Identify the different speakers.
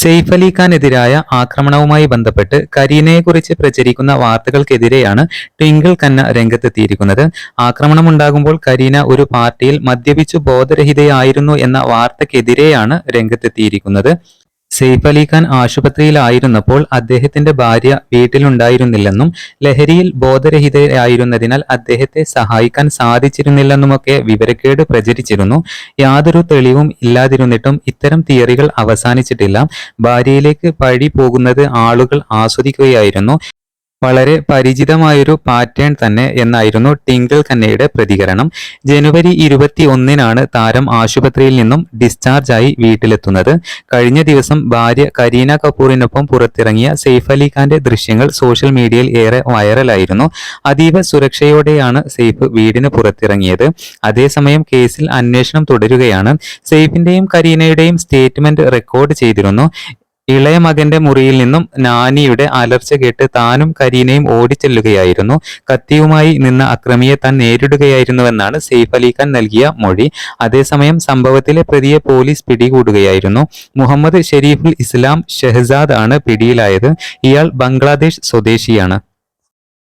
Speaker 1: സെയ്ഫ് അലി ഖാനെതിരായ ആക്രമണവുമായി ബന്ധപ്പെട്ട് കരീനയെക്കുറിച്ച് പ്രചരിക്കുന്ന വാർത്തകൾക്കെതിരെയാണ് ട്വിങ്കിൾ കന്ന രംഗത്തെത്തിയിരിക്കുന്നത്. ആക്രമണമുണ്ടാകുമ്പോൾ കരീന ഒരു പാർട്ടിയിൽ മദ്യപിച്ചു ബോധരഹിതയായിരുന്നു എന്ന വാർത്തക്കെതിരെയാണ് രംഗത്തെത്തിയിരിക്കുന്നത്. സെയ്ഫ് അലി ഖാൻ ആശുപത്രിയിലായിരുന്നപ്പോൾ അദ്ദേഹത്തിന്റെ ഭാര്യ വീട്ടിലുണ്ടായിരുന്നില്ലെന്നും ലഹരിയിൽ ബോധരഹിതയായിരുന്നതിനാൽ അദ്ദേഹത്തെ സഹായിക്കാൻ സാധിച്ചിരുന്നില്ലെന്നുമൊക്കെ വിവരക്കേട് പ്രചരിച്ചിരുന്നു. യാതൊരു തെളിവും ഇല്ലാതിരുന്നിട്ടും ഇത്തരം തിയറികൾ അവസാനിച്ചിട്ടില്ല. ഭാര്യയിലേക്ക് പഴി പോകുന്നത് ആളുകൾ ആസ്വദിക്കുകയായിരുന്നു. വളരെ പരിചിതമായൊരു പാറ്റേൺ തന്നെ എന്നായിരുന്നു ടിങ്കിൾ കന്നയുടെ പ്രതികരണം. ജനുവരി ഇരുപത്തി ഒന്നിനാണ് താരം ആശുപത്രിയിൽ നിന്നും ഡിസ്ചാർജ് ആയി വീട്ടിലെത്തുന്നത്. കഴിഞ്ഞ ദിവസം ഭാര്യ കരീന കപൂറിനൊപ്പം പുറത്തിറങ്ങിയ സെയ്ഫ് അലി ഖാന്റെ ദൃശ്യങ്ങൾ സോഷ്യൽ മീഡിയയിൽ ഏറെ വൈറലായിരുന്നു അതീവ സുരക്ഷയോടെയാണ് സെയ്ഫ് വീടിന് പുറത്തിറങ്ങിയത്. അതേസമയം കേസിൽ അന്വേഷണം തുടരുകയാണ്. സെയ്ഫിന്റെയും കരീനയുടെയും സ്റ്റേറ്റ്മെന്റ് റെക്കോർഡ് ചെയ്തിരുന്നു. ഇളയ മകന്റെ മുറിയിൽ നിന്നും നാനിയുടെ അലർച്ച കേട്ട് താനും കരീനയും ഓടിച്ചെല്ലുകയായിരുന്നു. കത്തിയുമായി നിന്ന അക്രമിയെ താൻ നേരിടുകയായിരുന്നുവെന്നാണ് സെയ്ഫ് അലി ഖാൻ നൽകിയ മൊഴി. അതേസമയം സംഭവത്തിലെ പ്രതിയെ പോലീസ് പിടികൂടുകയായിരുന്നു. മുഹമ്മദ് ഷെരീഫുൽ ഇസ്ലാം ഷെഹ്സാദ് ആണ് പിടിയിലായത്. ഇയാൾ ബംഗ്ലാദേശ് സ്വദേശിയാണ്.